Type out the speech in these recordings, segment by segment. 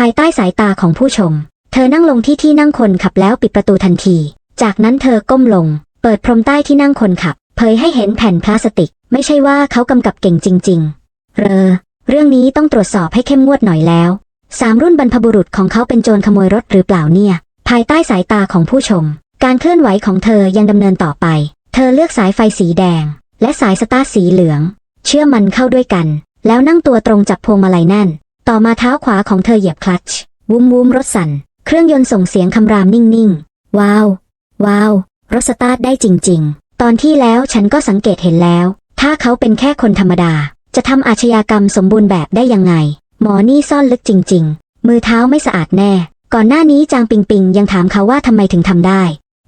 ภายใต้สายตาของผู้ชม เธอนั่งลงที่ที่นั่งคนขับแล้วปิดประตูทันที จากนั้นเธอก้มลง เปิดพรมใต้ที่นั่งคนขับ เผยให้เห็นแผ่นพลาสติก ไม่ใช่ว่าเขากำกับเก่งจริง ๆ เรอ เรื่องนี้ต้องตรวจสอบให้เข้มงวดหน่อยแล้วสามรุ่นบรรพบุรุษของเขาเป็นโจรขโมยรถหรือเปล่าเนี่ย ภายใต้สายตาของผู้ชม การเคลื่อนไหวของเธอยังดำเนินต่อไป เธอเลือกสายไฟสีแดง และสายสตาร์สีเหลือง เชื่อมมันเข้าด้วยกัน แล้วนั่งตัวตรงจับพวงมาลัยแน่น ต่อมาเท้าขวาของเธอเหยียบคลัตช์วุ้มวุ้มรถสั่น เครื่องยนต์ส่งเสียงคำรามนิ่งๆ ว้าว ว้าว รถสตาร์ทได้จริง ๆ ตอนที่แล้วฉันก็สังเกตเห็นแล้ว ถ้าเขาเป็นแค่คนธรรมดา จะทำอาชญากรรมสมบูรณ์แบบได้ยังไง หมอนี่ซ่อนลึกจริง ๆ มือเท้าไม่สะอาดแน่ ก่อนหน้านี้จางปิงปิงยังถามเขาว่าทำไมถึงทำได้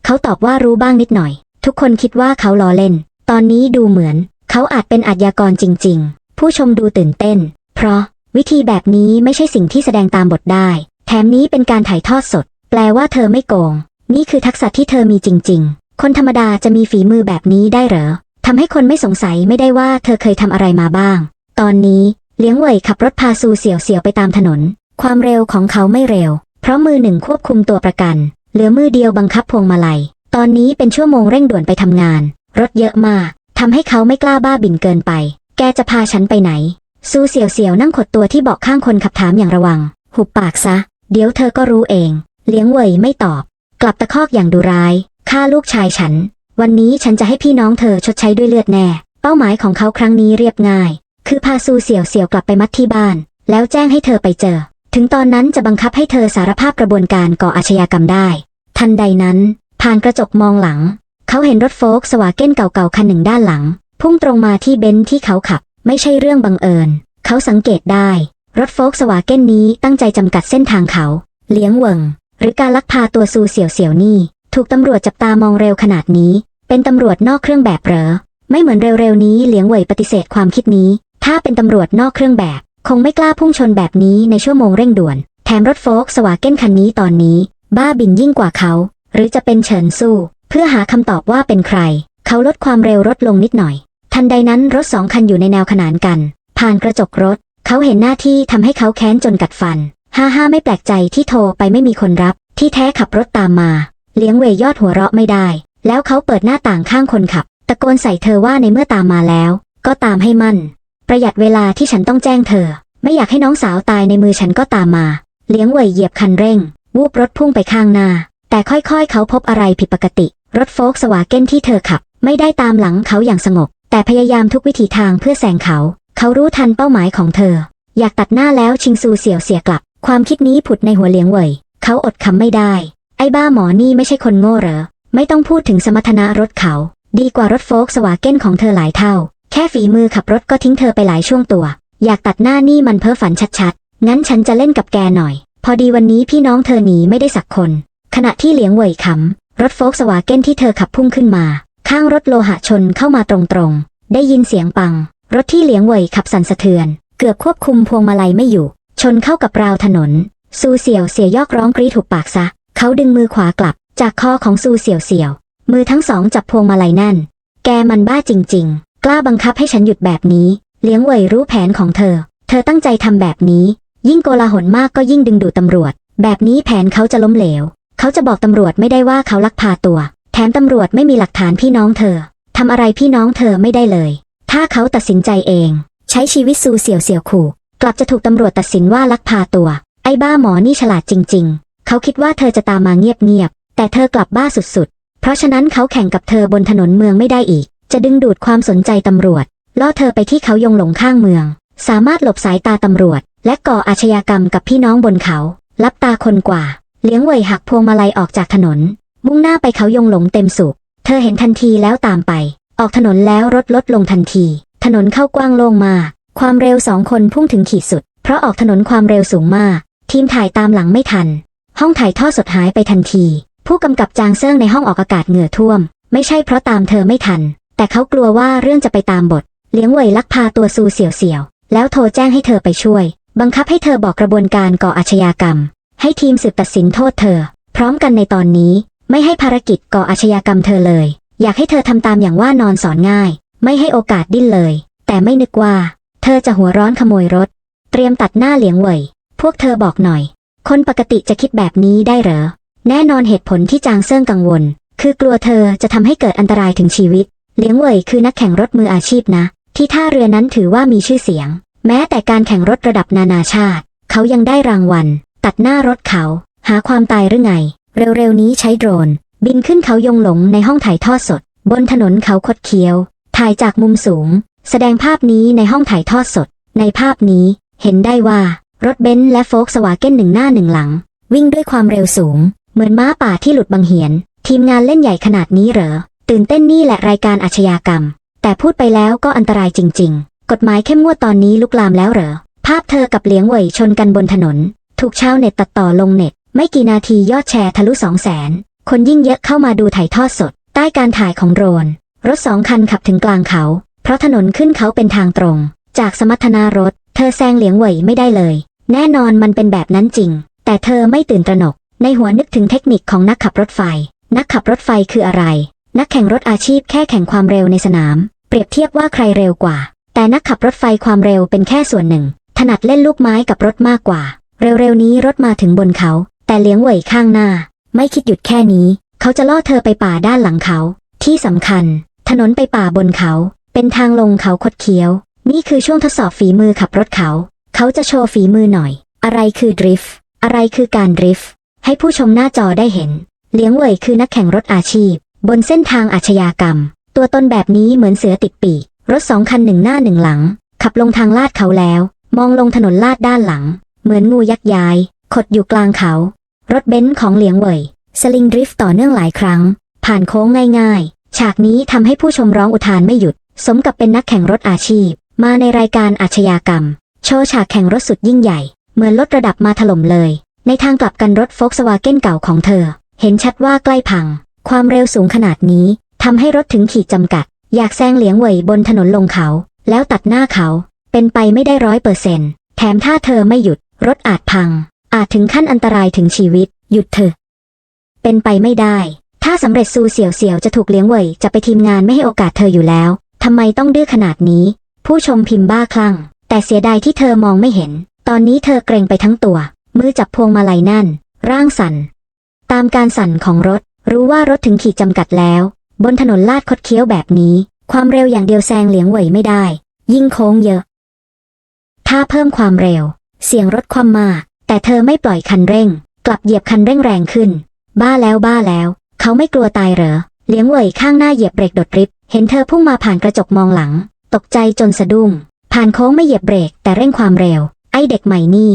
เขาตอบว่ารู้บ้างนิดหน่อย ทุกคนคิดว่าเขาล้อเล่น ตอนนี้ดูเหมือน เขาอาจเป็นอาชญากรจริง ๆ ผู้ชมดูตื่นเต้น เพราะ วิธีแบบนี้ไม่ใช่สิ่งที่แสดงตามบทได้ แถมนี้เป็นการถ่ายทอดสด แปลว่าเธอไม่โกง นี่คือทักษะที่เธอมีจริง ๆ คนธรรมดาจะมีฝีมือแบบนี้ได้เหรอทำให้คนไม่สงสัยไม่ได้ว่าเธอเคยทำอะไรมาบ้าง ตอนนี้เลี้ยงเว่ยขับรถพาซูเสี่ยวเสี่ยวไปตามถนน ความเร็วของเขาไม่เร็ว เพราะมือหนึ่งควบคุมตัวประกัน เหลือมือเดียวบังคับพวงมาลัย ตอนนี้เป็นชั่วโมงเร่งด่วนไปทำงาน รถเยอะมากทำให้เขาไม่กล้าบ้าบินเกินไป แกจะพาฉันไปไหน ซูเสี่ยวเสี่ยวนั่งขดตัวที่เบาะข้างคนขับถามอย่างระวัง หุบปากซะ เดี๋ยวเธอก็รู้เอง เลี้ยงเว่ยไม่ตอบ กลับตะคอกอย่างดุร้ายฆ่าลูกชายฉัน วันนี้ฉันจะให้พี่น้องเธอชดใช้ด้วยเลือดแน่ เป้าหมายของเขาครั้งนี้เรียบง่าย คือพาซูเสี่ยวเสี่ยวกลับไปมัดที่บ้าน แล้วแจ้งให้เธอไปเจอ ถึงตอนนั้นจะบังคับให้เธอสารภาพกระบวนการก่ออาชญากรรมได้ ทันใดนั้น ผ่านกระจกมองหลัง เขาเห็นรถโฟล์กสวาเก้นเก่าๆคันหนึ่งด้านหลัง พุ่งตรงมาที่เบนซ์ที่เขาขับ ไม่ใช่เรื่องบังเอิญ เขาสังเกตได้ รถโฟล์กสวาเก้นนี้ตั้งใจจำกัดเส้นทางเขา เลี้ยงเวิงหรือการลักพาตัวซูเสี่ยวเสี่ยวนี่ ถูกตำรวจจับตามองเร็วขนาดนี้ เป็นตำรวจนอกเครื่องแบบเหรอ ไม่เหมือนเร็วๆนี้เหลียงเหวยปฏิเสธความคิดนี้ ถ้าเป็นตำรวจนอกเครื่องแบบ คงไม่กล้าพุ่งชนแบบนี้ในชั่วโมงเร่งด่วน แถมรถโฟล์กสวาเก้นคันนี้ตอนนี้ บ้าบินยิ่งกว่าเขา หรือจะเป็นเฉินสู้ เพื่อหาคำตอบว่าเป็นใคร เขาลดความเร็วรถลงนิดหน่อย ทันใดนั้นรถสองคันอยู่ในแนวขนานกัน ผ่านกระจกรถ เขาเห็นหน้าที่ทำให้เขาแค้นจนกัดฟัน ห้าห้าไม่แปลกใจที่โทรไปไม่มีคนรับ ที่แท้ขับรถตามมา เลี้ยงเวยยอดหัวเราะไม่ได้ แล้วเขาเปิดหน้าต่างข้างคนขับ ตะโกนใส่เธอว่าในเมื่อตามมาแล้ว ก็ตามให้มั่น ประหยัดเวลาที่ฉันต้องแจ้งเธอ ไม่อยากให้น้องสาวตายในมือฉันก็ตามมา เลี้ยงเวยเหยียบคันเร่ง วูบรถพุ่งไปข้างหน้า แต่ค่อยๆ เขาพบอะไรผิดปกติ รถโฟล์กสวาเก้นที่เธอขับ ไม่ได้ตามหลังเขาอย่างสงบ แต่พยายามทุกวิถีทางเพื่อแซงเขา เขารู้ทันเป้าหมายของเธอ อยากตัดหน้าแล้วชิงซูเสี่ยวเสียกลับ ความคิดนี้ผุดในหัวเลี้ยงเว่ยเขาอดคำไม่ได้ ไอ้บ้าหมอนี่ไม่ใช่คนโง่เหรอ ไม่ต้องพูดถึงสมรรถนะรถเขา ดีกว่ารถโฟล์กสวาเก้นของเธอหลายเท่า แค่ฝีมือขับรถก็ทิ้งเธอไปหลายช่วงตัว อยากตัดหน้านี่มันเพ้อฝันชัดๆ งั้นฉันจะเล่นกับแกหน่อย พอดีวันนี้พี่น้องเธอหนีไม่ได้สักคน ขณะที่เหลียงเว่ยขำรถโฟล์กสวาเก้นที่เธอขับพุ่งขึ้นมา ข้างรถโลหะชนเข้ามาตรงๆ ได้ยินเสียงปัง รถที่เหลียงเว่ยขับสั่นสะเทือน เกือบควบคุมพวงมาลัยไม่อยู่ ชนเข้ากับราวถนน ซูเสี่ยวเสียยอกร้องกรีดถูกปากซะ เขาดึงมือขวากลับ จากคอของซูเสี่ยวเสี่ยว มือทั้งสองจับพวงมาลัยแน่น แกมันบ้าจริง ๆ กล้าบังคับให้ฉันหยุดแบบนี้ เลี้ยงเว่ยรู้แผนของเธอ เธอตั้งใจทำแบบนี้ ยิ่งโกลาหลมากก็ยิ่งดึงดูดตำรวจ แบบนี้แผนเขาจะล้มเหลว เขาจะบอกตำรวจไม่ได้ว่าเขาลักพาตัว ถมตำรวจไม่มีหลักฐานพี่น้องเธอทำอะไรพี่น้องเธอไม่ได้เลย ถ้าเขาตัดสินใจเอง ใช้ชีวิตซูเสี่ยวเสี่ยวขู่ กลับจะถูกตำรวจตัดสินว่าลักพาตัว ไอ้บ้าหมอนี่ฉลาดจริง ๆ เขาคิดว่าเธอจะตามมาเงียบๆแต่เธอกลับบ้าสุดๆ เพราะฉะนั้นเขาแข่งกับเธอบนถนนเมืองไม่ได้อีก จะดึงดูดความสนใจตำรวจล่อเธอไปที่เขายงหลงข้างเมือง สามารถหลบสายตาตำรวจ และก่ออาชญากรรมกับพี่น้องบนเขา ลับตาคนกว่า เลี้ยงเว่ยหักพวงมาลัยออกจากถนน มุ่งหน้าไปเขายงหลงเต็มสุข เธอเห็นทันทีแล้วตามไป ออกถนนแล้วรถลดลงทันที ถนนเข้ากว้างโล่งมากความเร็วสองคนพุ่งถึงขีดสุด เพราะออกถนนความเร็วสูงมาก ทีมถ่ายตามหลังไม่ทัน ห้องถ่ายทอดสดหายไปทันที ผู้กำกับจางเซิ่งในห้องออกอากาศเหงื่อท่วม ไม่ใช่เพราะตามเธอไม่ทัน แต่เขากลัวว่าเรื่องจะไปตามบท เลี้ยงเว่ยลักพาตัวซูเสี่ยวเสี่ยว แล้วโทรแจ้งให้เธอไปช่วย บังคับให้เธอบอกกระบวนการก่ออาชญากรรม ให้ทีมสืบตัดสินโทษเธอ พร้อมกันในตอนนี้ ไม่ให้ภารกิจก่ออาชญากรรมเธอเลย อยากให้เธอทำตามอย่างว่านอนสอนง่าย ไม่ให้โอกาสดิ้นเลย แต่ไม่นึกว่า เธอจะหัวร้อนขโมยรถ เตรียมตัดหน้าเหลียงเว่ยพวกเธอบอกหน่อย คนปกติจะคิดแบบนี้ได้เหรอ แน่นอนเหตุผลที่จางเซิ่งกังวล คือกลัวเธอจะทำให้เกิดอันตรายถึงชีวิตเลี้ยงเหวยคือนักแข่งรถมืออาชีพนะ ที่ท่าเรือนั้นถือว่ามีชื่อเสียง แม้แต่การแข่งรถระดับนานาชาติ เขายังได้รางวัล ตัดหน้ารถเขา หาความตายหรือไง เร็วๆนี้ใช้โดรน บินขึ้นเขายงหลงในห้องถ่ายทอดสด บนถนนเขาคดเคี้ยว ถ่ายจากมุมสูง แสดงภาพนี้ในห้องถ่ายทอดสด ในภาพนี้ เห็นได้ว่ารถเบนซ์และโฟล์กสวาเก้นหนึ่งหน้าหนึ่งหลัง วิ่งด้วยความเร็วสูง เหมือนม้าป่าที่หลุดบังเหียน ทีมงานเล่นใหญ่ขนาดนี้เหรอ ตื่นเต้นนี่แหละรายการอาชญากรรม แต่พูดไปแล้วก็อันตรายจริง ๆ กฎหมายเข้มงวดตอนนี้ลุกลามแล้วเหรอ ภาพเธอกับเหลียงเหวยชนกันบนถนน ถูกชาวเน็ตตัดต่อลงเน็ต ไม่กี่นาทียอดแชร์ทะลุสองแสนคนยิ่งเยอะเข้ามาดูถ่ายทอดสด ใต้การถ่ายของโดรน รถสองคันขับถึงกลางเขา เพราะถนนขึ้นเขาเป็นทางตรง จากสมรรถนารถ เธอแซงเหลียงเหวยไม่ได้เลย แน่นอนมันเป็นแบบนั้นจริง แต่เธอไม่ตื่นตระหนก ในหัวนึกถึงเทคนิคของนักขับรถไฟ นักขับรถไฟคืออะไร นักแข่งรถอาชีพแค่แข่งความเร็วในสนาม เปรียบเทียบว่าใครเร็วกว่า แต่นักขับรถไฟความเร็วเป็นแค่ส่วนหนึ่ง ถนัดเล่นลูกไม้กับรถมากกว่า เร็วๆนี้รถมาถึงบนเขา แต่เลี้ยงเหวยข้างหน้า ไม่คิดหยุดแค่นี้ เขาจะล่อเธอไปป่าด้านหลังเขา ที่สำคัญ ถนนไปป่าบนเขา เป็นทางลงเขาคดเคี้ยว นี่คือช่วงทดสอบฝีมือขับรถเขา เขาจะโชว์ฝีมือหน่อย อะไรคือดริฟต์อะไรคือการดริฟต์ให้ผู้ชมหน้าจอได้เห็น เลี้ยงเหวยคือนักแข่งรถอาชีพ บนเส้นทางอาชญากรรม ตัวตนแบบนี้เหมือนเสือติดปีกรถสองคันหนึ่งหน้าหนึ่งหลัง ขับลงทางลาดเขาแล้ว มองลงถนนลาดด้านหลัง เหมือนงูยักษ์ย้าย ขดอยู่กลางเขา รถเบนซ์ของเหลียงเหวยสลิงดริฟต์ต่อเนื่องหลายครั้ง ผ่านโค้งง่ายๆ ฉากนี้ทำให้ผู้ชมร้องอุทานไม่หยุด สมกับเป็นนักแข่งรถอาชีพ มาในรายการอาชญากรรม โชว์ฉากแข่งรถสุดยิ่งใหญ่ เหมือนลดระดับมาถล่มเลย ในทางกลับกันรถโฟกสวาเก้นเก่าของเธอ เห็นชัดว่าใกล้พัง ความเร็วสูงขนาดนี้ทำให้รถถึงขีดจำกัด อยากแซงเหลียงเหวยบนถนนลงเขา แล้วตัดหน้าเขา เป็นไปไม่ได้ร้อยเปอร์เซ็นต์แถมถ้าเธอไม่หยุด รถอาจพัง อาจถึงขั้นอันตรายถึงชีวิต หยุดเถอะ เป็นไปไม่ได้ ถ้าสำเร็จซูเสี่ยวเสี่ยวจะถูกเลี้ยงเหวยจะไปทีมงานไม่ให้โอกาสเธออยู่แล้วทำไมต้องดื้อขนาดนี้ ผู้ชมพิมพ์บ้าคลั่ง แต่เสียดายที่เธอมองไม่เห็น ตอนนี้เธอเกรงไปทั้งตัว มือจับพวงมาลัยแน่น ร่างสั่น ตามการสั่นของรถ รู้ว่ารถถึงขีดจำกัดแล้ว บนถนนลาดคดเคี้ยวแบบนี้ ความเร็วอย่างเดียวแซงเหลียงเหวยไม่ได้ ยิ่งโค้งเยอะ ถ้าเพิ่มความเร็ว เสียงรถความมาก แต่เธอไม่ปล่อยคันเร่ง กลับเหยียบคันเร่งแรงขึ้น บ้าแล้วบ้าแล้ว เขาไม่กลัวตายเหรอ เลี้ยงเหวยข้างหน้าเหยียบเบรกดดริบ เห็นเธอพุ่งมาผ่านกระจกมองหลัง ตกใจจนสะดุ้ง ผ่านโค้งไม่เหยียบเบรก แต่เร่งความเร็ว ไอเด็กใหม่นี่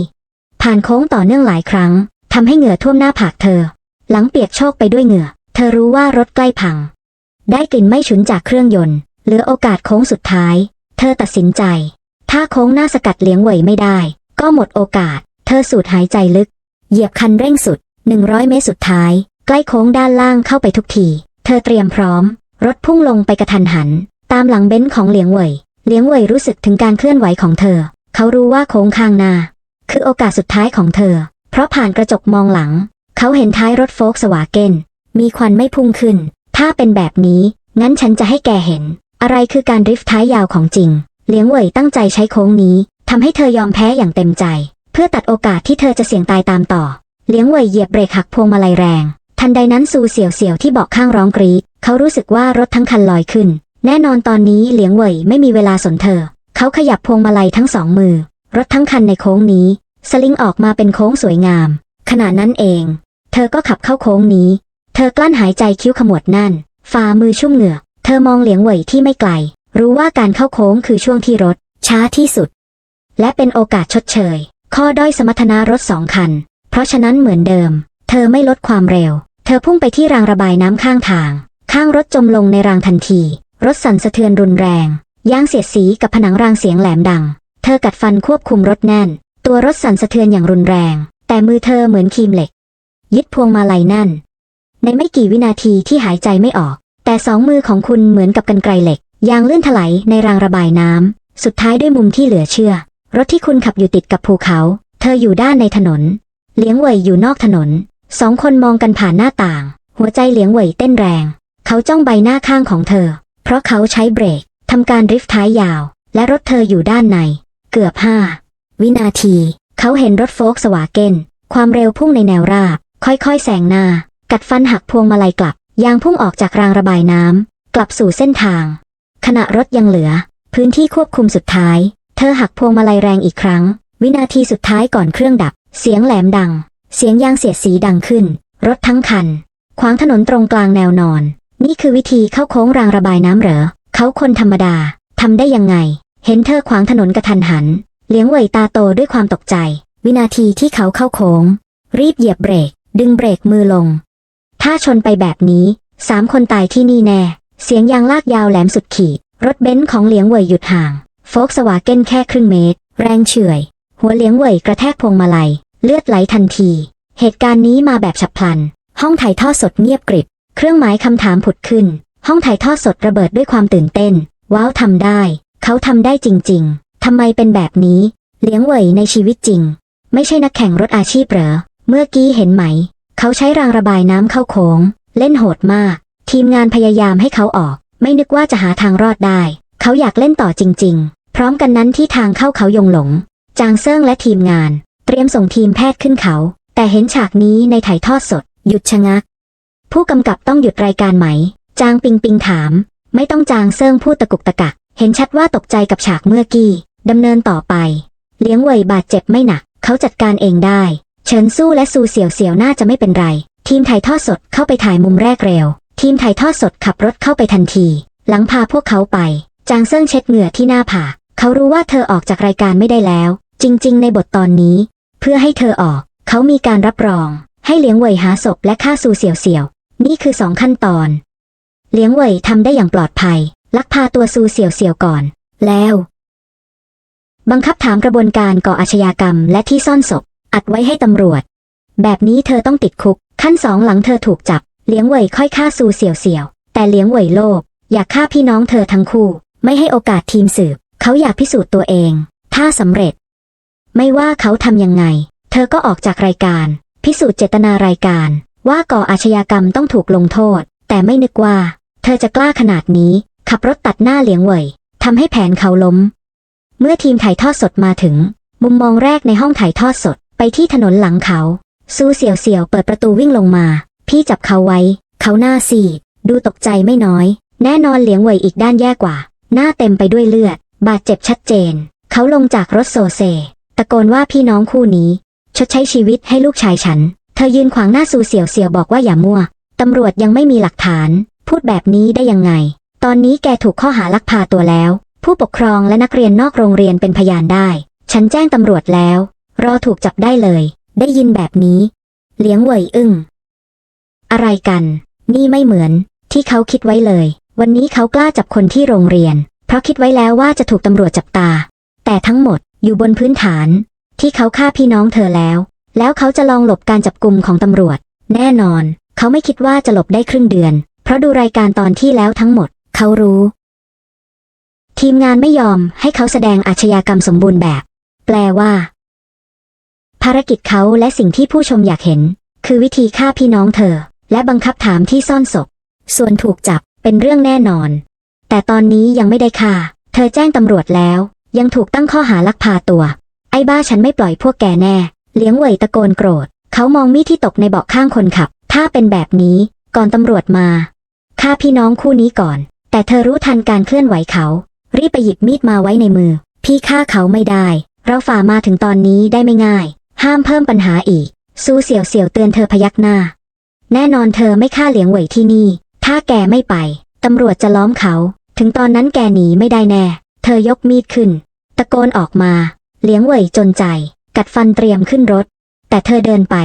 ผ่านโค้งต่อเนื่องหลายครั้งทำให้เหงื่อท่วมหน้าผากเธอ หลังเปียกโชกไปด้วยเหงื่อ เธอรู้ว่ารถใกล้พัง ได้กลิ่นไม่ฉุนจากเครื่องยนต์ เหลือโอกาสโค้งสุดท้าย เธอตัดสินใจ ถ้าโค้งหน้าสกัดเลี้ยงเหวยไม่ได้ ก็หมดโอกาส อสูดหายใจลึก เหยียบคันเร่งสุด 100 เมตรสุดท้าย ใกล้โค้งด้านล่างเข้าไปทุกที เธอเตรียมพร้อม รถพุ่งลงไปกระทันหัน ตามหลังเบนซ์ของเหลียงเหวยเหลียงเหวยรู้สึกถึงการเคลื่อนไหวของเธอ เขารู้ว่าโค้งข้างหน้า คือโอกาสสุดท้ายของเธอ เพราะผ่านกระจกมองหลัง เขาเห็นท้ายรถโฟล์กสวาเกนมีควันไม่พุ่งขึ้น ถ้าเป็นแบบนี้ งั้นฉันจะให้แกเห็น อะไรคือการดริฟท์ท้ายยาวของจริง เหลียงเหวยตั้งใจใช้โค้งนี้ทำให้เธอยอมแพ้อย่างเต็มใจ เพื่อตัดโอกาสที่เธอจะเสี่ยงตายตามต่อ เลี้ยงเหวยเหยียบเบรกหักพวงมาลัยแรง ทันใดนั้นซูเสี่ยวเสี่ยวที่เบาะข้างร้องกรีดเขารู้สึกว่ารถทั้งคันลอยขึ้น แน่นอนตอนนี้เหลียงเหวยไม่มีเวลาสนเธอ เขาขยับพวงมาลัยทั้งสองมือ รถทั้งคันในโค้งนี้ สลิงออกมาเป็นโค้งสวยงาม ขณะนั้นเอง เธอก็ขับเข้าโค้งนี้ เธอกลั้นหายใจคิ้วขมวดแน่น ฝ่ามือชุ่มเหงื่อ เธอมองเหลียงเหวยที่ไม่ไกล รู้ว่าการเข้าโค้งคือช่วงที่รถ ช้าที่สุด และเป็นโอกาสชดเชย ข้อด้อยสมรรถนะรถสองคัน เพราะฉะนั้นเหมือนเดิม เธอไม่ลดความเร็ว เธอพุ่งไปที่รางระบายน้ำข้างทาง ข้างรถจมลงในรางทันที รถสั่นสะเทือนรุนแรงย่างเสียดสีกับผนังรางเสียงแหลมดัง เธอกัดฟันควบคุมรถแน่น ตัวรถสั่นสะเทือนอย่างรุนแรง แต่มือเธอเหมือนครีมเหล็ก ยึดพวงมาลัยแน่น ในไม่กี่วินาทีที่หายใจไม่ออก แต่สองมือของคุณเหมือนกับกันไกรเหล็กยางเลื่อนถลายในรางระบายน้ำสุดท้ายด้วยมุมที่เหลือเชื่อ รถที่คุณขับอยู่ติดกับภูเขา เธออยู่ด้านในถนน เลี้ยงเหวยอยู่นอกถนน สองคนมองกันผ่านหน้าต่าง หัวใจเลี้ยงเหวยเต้นแรง เขาจ้องใบหน้าข้างของเธอ เพราะเขาใช้เบรกทำการดริฟท์ท้ายยาว และรถเธออยู่ด้านใน เกือบห้าวินาที เขาเห็นรถโฟล์กสวาเกนความเร็วพุ่งในแนวราบ ค่อยๆแซงหน้า กัดฟันหักพวงมาลัยกลับ ยางพุ่งออกจากรางระบายน้ำกลับสู่เส้นทาง ขณะรถยังเหลือ พื้นที่ควบคุมสุดท้าย เธอหักพวงมาลัยแรงอีกครั้ง วินาทีสุดท้ายก่อนเครื่องดับ เสียงแหลมดัง เสียงยางเสียดสีดังขึ้น รถทั้งคัน ขวางถนนตรงกลางแนวนอน นี่คือวิธีเข้าโค้งรางระบายน้ำเหรอ เขาคนธรรมดาทำได้ยังไง เห็นเธอขวางถนนกระทันหัน เลี้ยงเหวยตาโตด้วยความตกใจ วินาทีที่เขาเข้าโค้ง รีบเหยียบเบรก ดึงเบรกมือลง ถ้าชนไปแบบนี้สามคนตายที่นี่แน่ เสียงยางลากยาวแหลมสุดขีด รถเบนซ์ของเหลียงเหวยหยุดห่าง โฟกสวาเก้นแค่ครึ่งเมตร แรงเฉื่อย หัวเลี้ยงเหวยกระแทกพวงมาลัย เลือดไหลทันที เหตุการณ์นี้มาแบบฉับพลัน ห้องถ่ายทอดสดเงียบกริบ เครื่องหมายคำถามผุดขึ้น ห้องถ่ายทอดสดระเบิดด้วยความตื่นเต้น ว้าวทำได้ เขาทำได้จริง ๆทำไมเป็นแบบนี้ เลี้ยงเหวยในชีวิตจริง ไม่ใช่นักแข่งรถอาชีพเหรอ เมื่อกี้เห็นไหม เขาใช้รางระบายน้ำเข้าโค้ง เล่นโหดมาก ทีมงานพยายามให้เขาออก ไม่นึกว่าจะหาทางรอดได้ เขาอยากเล่นต่อจริง ๆ พร้อมกันนั้นที่ทางเข้าเขายงหลง จางเซิ่งและทีมงาน เตรียมส่งทีมแพทย์ขึ้นเขา แต่เห็นฉากนี้ในถ่ายทอดสด หยุดชะงัก ผู้กำกับต้องหยุดรายการไหม จางปิงปิงถาม ไม่ต้องจางเซิ่งพูดตะกุกตะกัก เห็นชัดว่าตกใจกับฉากเมื่อกี้ดำเนินต่อไป เลี้ยงเวยบาดเจ็บไม่หนัก เขาจัดการเองได้ เฉินสู้และซูเสี่ยวเสี่ยวน่าจะไม่เป็นไร ทีมถ่ายทอดสดเข้าไปถ่ายมุมแรกเร็ว ทีมถ่ายทอดสดขับรถเข้าไปทันที หลังพาพวกเขาไป จางเซิ่งเช็ดเหงื่อที่หน้าผากเขารู้ว่าเธอออกจากรายการไม่ได้แล้ว จริง ๆ ในบทตอนนี้ เพื่อให้เธอออก เขามีการรับรอง ให้เลี้ยงเหวยหาศพและฆ่าซูเสี่ยวเสี่ยว นี่คือสองขั้นตอน เลี้ยงเหวยทำได้อย่างปลอดภัย ลักพาตัวซูเสี่ยวเสี่ยวก่อน แล้ว บังคับถามกระบวนการก่ออาชญากรรมและที่ซ่อนศพ อัดไว้ให้ตำรวจ แบบนี้เธอต้องติดคุก ขั้นสองหลังเธอถูกจับ เลี้ยงเหวยค่อยฆ่าซูเสี่ยวเสี่ยว แต่เลี้ยงเหวยโลภอยากฆ่าพี่น้องเธอทั้งคู่ ไม่ให้โอกาสทีมสืบ เขาอยากพิสูจน์ตัวเอง ถ้าสำเร็จ ไม่ว่าเขาทำยังไง เธอก็ออกจากรายการ พิสูจน์เจตนารายการ ว่าก่ออาชญากรรมต้องถูกลงโทษ แต่ไม่นึกว่า เธอจะกล้าขนาดนี้ ขับรถตัดหน้าเลี้ยงเหวยทำให้แผนเขาล้ม เมื่อทีมถ่ายทอดสดมาถึง มุมมองแรกในห้องถ่ายทอดสด ไปที่ถนนหลังเขาซูเสี่ยวเสี่ยวเปิดประตูวิ่งลงมา พี่จับเขาไว้ เขาหน้าซีดดูตกใจไม่น้อย แน่นอนเหลียงเหวยอีกด้านแย่กว่า หน้าเต็มไปด้วยเลือด บาดเจ็บชัดเจน เขาลงจากรถโซเซ ตะโกนว่าพี่น้องคู่นี้ ชดใช้ชีวิตให้ลูกชายฉัน เธอยืนขวางหน้าซูเสี่ยวเสี่ยวบอกว่าอย่ามั่ว ตำรวจยังไม่มีหลักฐาน พูดแบบนี้ได้ยังไง ตอนนี้แกถูกข้อหาลักพาตัวแล้ว ผู้ปกครองและนักเรียนนอกโรงเรียนเป็นพยานได้ ฉันแจ้งตำรวจแล้ว รอถูกจับได้เลย ได้ยินแบบนี้ เลี้ยงเวยอึ้งอะไรกัน นี่ไม่เหมือนที่เขาคิดไว้เลย วันนี้เขากล้าจับคนที่โรงเรียน เพราะคิดไว้แล้วว่าจะถูกตำรวจจับตา แต่ทั้งหมดอยู่บนพื้นฐาน ที่เขาฆ่าพี่น้องเธอแล้ว แล้วเขาจะลองหลบการจับกลุ่มของตำรวจ แน่นอน เขาไม่คิดว่าจะหลบได้ครึ่งเดือน เพราะดูรายการตอนที่แล้วทั้งหมด เขารู้ ทีมงานไม่ยอมให้เขาแสดงอาชญากรรมสมบูรณ์แบบ แปลว่า ภารกิจเขาและสิ่งที่ผู้ชมอยากเห็น คือวิธีฆ่าพี่น้องเธอ และบังคับถามที่ซ่อนศพส่วนถูกจับ เป็นเรื่องแน่นอน แต่ตอนนี้ยังไม่ได้ฆ่าเธอแจ้งตำรวจแล้ว ยังถูกตั้งข้อหาลักพาตัว ไอ้บ้าฉันไม่ปล่อยพวกแกแน่ เลี้ยงเหวยตะโกนโกรธ เขามองมีดที่ตกในเบาะข้างคนขับ ถ้าเป็นแบบนี้ ก่อนตำรวจมาฆ่าพี่น้องคู่นี้ก่อน แต่เธอรู้ทันการเคลื่อนไหวเขา รีบไปหยิบมีดมาไว้ในมือ พี่ฆ่าเขาไม่ได้ เราฝ่ามาถึงตอนนี้ได้ไม่ง่าย ห้ามเพิ่มปัญหาอีก ซูเสี่ยวเสี่ยวเตือนเธอพยักหน้า แน่นอนเธอไม่ฆ่าเหลียงเหวยที่นี่ ถ้าแกไม่ไป ตำรวจจะล้อมเขา ถึงตอนนั้นแกหนีไม่ได้แน่ เธอยกมีดขึ้น ตะโกนออกมา เลี้ยงเหวยจนใจ กัดฟันเตรียมขึ้นรถ แต่เธอเดินไป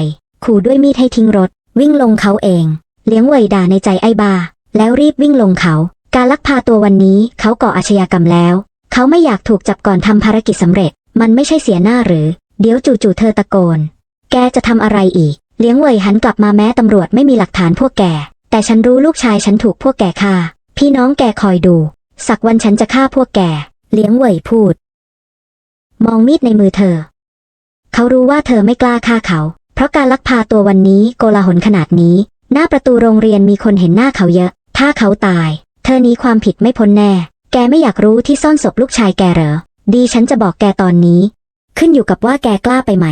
ขู่ด้วยมีดให้ทิ้งรถ วิ่งลงเขาเอง เลี้ยงเหวยด่าในใจไอ้บา แล้วรีบวิ่งลงเขา การลักพาตัววันนี้เขาก่ออาชญากรรมแล้ว เขาไม่อยากถูกจับก่อนทำภารกิจสำเร็จ มันไม่ใช่เสียหน้าหรือ เดี๋ยวจู่ๆเธอตะโกน แกจะทำอะไรอีก เลี้ยงเหวยหันกลับมาแม้ตำรวจไม่มีหลักฐานพวกแก แต่ฉันรู้ลูกชายฉันถูกพวกแกฆ่า พี่น้องแกคอยดู สักวันฉันจะฆ่าพวกแก เลี้ยงเหวยพูด มองมีดในมือเธอ เขารู้ว่าเธอไม่กล้าฆ่าเขา เพราะการลักพาตัววันนี้โกลาหลขนาดนี้ หน้าประตูโรงเรียนมีคนเห็นหน้าเขาเยอะ ถ้าเขาตาย เธอหนี้ความผิดไม่พ้นแน่ แกไม่อยากรู้ที่ซ่อนศพลูกชายแกเหรอ ดีฉันจะบอกแกตอนนี้ ขึ้นอยู่กับว่าแกกล้าไปไหม